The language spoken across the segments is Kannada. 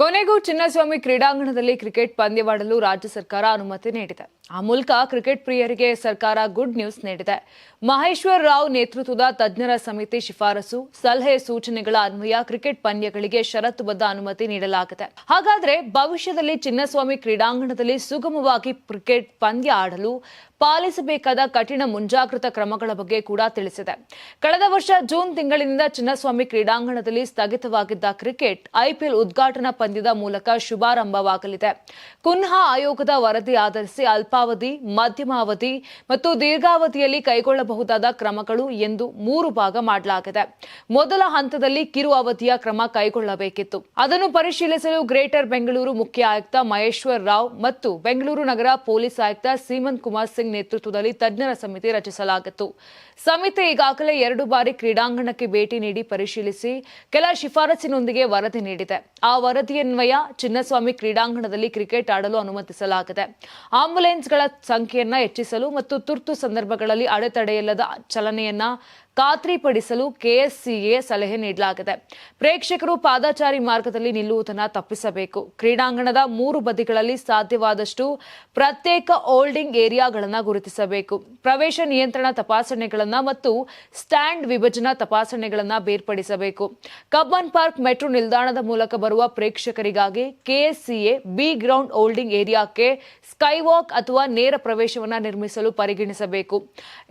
ಕೊನೆಗೂ ಚಿನ್ನಸ್ವಾಮಿ ಕ್ರೀಡಾಂಗಣದಲ್ಲಿ ಕ್ರಿಕೆಟ್ ಪಂದ್ಯವಾಡಲು ರಾಜ್ಯ ಸರ್ಕಾರ ಅನುಮತಿ ನೀಡಿದೆ. ಆ ಮೂಲಕ ಕ್ರಿಕೆಟ್ ಪ್ರಿಯರಿಗೆ ಸರ್ಕಾರ ಗುಡ್ ನ್ಯೂಸ್ ನೀಡಿದೆ. ಮಹೇಶ್ವರ್ ರಾವ್ ನೇತೃತ್ವದ ತಜ್ಞರ ಸಮಿತಿ ಶಿಫಾರಸು, ಸಲಹೆ ಸೂಚನೆಗಳ ಅನ್ವಯ, ಕ್ರಿಕೆಟ್ ಪಂದ್ಯಗಳಿಗೆ ಷರತ್ತುಬದ್ಧ ಅನುಮತಿ ನೀಡಲಾಗಿದೆ. ಹಾಗಾದ್ರೆ ಭವಿಷ್ಯದಲ್ಲಿ ಚಿನ್ನಸ್ವಾಮಿ ಕ್ರೀಡಾಂಗಣದಲ್ಲಿ ಸುಗಮವಾಗಿ ಕ್ರಿಕೆಟ್ ಪಂದ್ಯ ಆಡಲು ಪಾಲಿಸಬೇಕಾದ ಕಠಿಣ ಮುಂಜಾಗ್ರತಾ ಕ್ರಮಗಳ ಬಗ್ಗೆ ಕೂಡ ತಿಳಿಸಿದೆ. ಕಳೆದ ವರ್ಷ ಜೂನ್ ತಿಂಗಳಿನಿಂದ ಚಿನ್ನಸ್ವಾಮಿ ಕ್ರೀಡಾಂಗಣದಲ್ಲಿ ಸ್ಥಗಿತವಾಗಿದ್ದ ಕ್ರಿಕೆಟ್ ಐಪಿಎಲ್ ಉದ್ಘಾಟನಾ ಪಂದ್ಯದ ಮೂಲಕ ಶುಭಾರಂಭವಾಗಲಿದೆ. ಕುನ್ಹಾ ಆಯೋಗದ ವರದಿ ಆಧರಿಸಿ ಅಲ್ಪಾವಧಿ, ಮಧ್ಯಮಾವಧಿ ಮತ್ತು ದೀರ್ಘಾವಧಿಯಲ್ಲಿ ಕೈಗೊಳ್ಳಬಹುದಾದ ಕ್ರಮಗಳು ಎಂದು ಮೂರು ಭಾಗ ಮಾಡಲಾಗಿದೆ. ಮೊದಲ ಹಂತದಲ್ಲಿ ಕಿರು ಅವಧಿಯ ಕ್ರಮ ಕೈಗೊಳ್ಳಬೇಕಿತ್ತು. ಅದನ್ನು ಪರಿಶೀಲಿಸಲು ಗ್ರೇಟರ್ ಬೆಂಗಳೂರು ಮುಖ್ಯ ಆಯುಕ್ತ ಮಹೇಶ್ವರ್ ರಾವ್ ಮತ್ತು ಬೆಂಗಳೂರು ನಗರ ಪೊಲೀಸ್ ಆಯುಕ್ತ ಸೀಮಂತ್ ಕುಮಾರ್ ಸಿಂಗ್ ನೇತೃತ್ವದಲ್ಲಿ ತಜ್ಞರ ಸಮಿತಿ ರಚಿಸಲಾಗಿತ್ತು. ಸಮಿತಿ ಈಗಾಗಲೇ ಎರಡು ಬಾರಿ ಕ್ರೀಡಾಂಗಣಕ್ಕೆ ಭೇಟಿ ನೀಡಿ ಪರಿಶೀಲಿಸಿ ಕೆಲ ಶಿಫಾರಸಿನೊಂದಿಗೆ ವರದಿ ನೀಡಿದೆ. ಆ ವರದಿಯನ್ವಯ ಚಿನ್ನಸ್ವಾಮಿ ಕ್ರೀಡಾಂಗಣದಲ್ಲಿ ಕ್ರಿಕೆಟ್ ಆಡಲು ಅನುಮತಿಸಲಾಗಿದೆ. ಆಂಬ್ಯುಲೆನ್ಸ್ಗಳ ಸಂಖ್ಯೆಯನ್ನು ಹೆಚ್ಚಿಸಲು ಮತ್ತು ತುರ್ತು ಸಂದರ್ಭಗಳಲ್ಲಿ ಅಡೆತಡೆಯಿಲ್ಲದ ಚಲನೆಯನ್ನ ಖಾತ್ರಿಪಡಿಸಲು ಕೆಎಸ್ಸಿಎ ಸಲಹೆ ನೀಡಲಾಗಿದೆ. ಪ್ರೇಕ್ಷಕರು ಪಾದಾಚಾರಿ ಮಾರ್ಗದಲ್ಲಿ ನಿಲ್ಲುವುದನ್ನು ತಪ್ಪಿಸಬೇಕು. ಕ್ರೀಡಾಂಗಣದ ಮೂರು ಬದಿಗಳಲ್ಲಿ ಸಾಧ್ಯವಾದಷ್ಟು ಪ್ರತ್ಯೇಕ ಹೋಲ್ಡಿಂಗ್ ಏರಿಯಾಗಳನ್ನು ಗುರುತಿಸಬೇಕು. ಪ್ರವೇಶ ನಿಯಂತ್ರಣ ತಪಾಸಣೆಗಳನ್ನು ಮತ್ತು ಸ್ಟ್ಯಾಂಡ್ ವಿಭಜನಾ ತಪಾಸಣೆಗಳನ್ನು ಬೇರ್ಪಡಿಸಬೇಕು. ಕಬ್ಬನ್ ಪಾರ್ಕ್ ಮೆಟ್ರೋ ನಿಲ್ದಾಣದ ಮೂಲಕ ಬರುವ ಪ್ರೇಕ್ಷಕರಿಗಾಗಿ ಕೆಎಸ್ಸಿಎ ಬಿ ಗ್ರೌಂಡ್ ಹೋಲ್ಡಿಂಗ್ ಏರಿಯಾಕ್ಕೆ ಸ್ಕೈವಾಕ್ ಅಥವಾ ನೇರ ಪ್ರವೇಶವನ್ನು ನಿರ್ಮಿಸಲು ಪರಿಗಣಿಸಬೇಕು.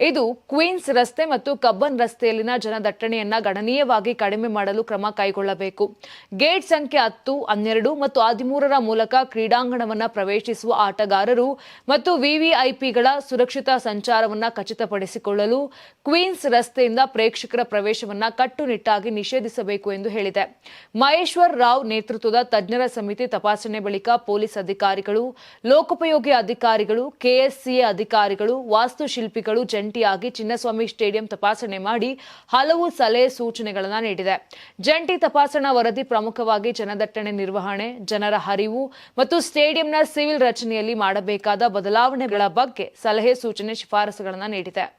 ಇದು ಕ್ವೀನ್ಸ್ ರಸ್ತೆ ಮತ್ತು ಕಬ್ಬನ್ ರಸ್ತೆಯಲ್ಲಿನ ಜನದಟ್ಟಣೆಯನ್ನ ಗಣನೀಯವಾಗಿ ಕಡಿಮೆ ಮಾಡಲು ಕ್ರಮ ಕೈಗೊಳ್ಳಬೇಕು. ಗೇಟ್ ಸಂಖ್ಯೆ ಹತ್ತು, ಹನ್ನೆರಡು ಮತ್ತು ಹದಿಮೂರರ ಮೂಲಕ ಕ್ರೀಡಾಂಗಣವನ್ನು ಪ್ರವೇಶಿಸುವ ಆಟಗಾರರು ಮತ್ತು ವಿವಿಐಪಿಗಳ ಸುರಕ್ಷಿತ ಸಂಚಾರವನ್ನ ಖಚಿತಪಡಿಸಿಕೊಳ್ಳಲು ಕ್ವೀನ್ಸ್ ರಸ್ತೆಯಿಂದ ಪ್ರೇಕ್ಷಕರ ಪ್ರವೇಶವನ್ನ ಕಟ್ಟುನಿಟ್ಟಾಗಿ ನಿಷೇಧಿಸಬೇಕು ಎಂದು ಹೇಳಿದೆ. ಮಹೇಶ್ವರ್ ರಾವ್ ನೇತೃತ್ವದ ತಜ್ಞರ ಸಮಿತಿ ತಪಾಸಣೆ ಬಳಿಕ ಪೊಲೀಸ್ ಅಧಿಕಾರಿಗಳು, ಲೋಕೋಪಯೋಗಿ ಅಧಿಕಾರಿಗಳು, ಕೆಎಸ್ಸಿಎ ಅಧಿಕಾರಿಗಳು, ವಾಸ್ತುಶಿಲ್ಪಿಗಳು ಜಂಟಿಯಾಗಿ ಚಿನ್ನಸ್ವಾಮಿ ಸ್ಟೇಡಿಯಂ ತಪಾಸಣೆ ಮಾಡಿ ಹಲವು ಸಲಹೆ ಸೂಚನೆಗಳನ್ನು ನೀಡಿದೆ. ಜಂಟಿ ತಪಾಸಣಾ ವರದಿ ಪ್ರಮುಖವಾಗಿ ಜನದಟ್ಟಣೆ ನಿರ್ವಹಣೆ, ಜನರ ಹರಿವು ಮತ್ತು ಸ್ಟೇಡಿಯಂನ ಸಿವಿಲ್ ರಚನೆಯಲ್ಲಿ ಮಾಡಬೇಕಾದ ಬದಲಾವಣೆಗಳ ಬಗ್ಗೆ ಸಲಹೆ ಸೂಚನೆ ಶಿಫಾರಸುಗಳನ್ನು ನೀಡಿದೆ.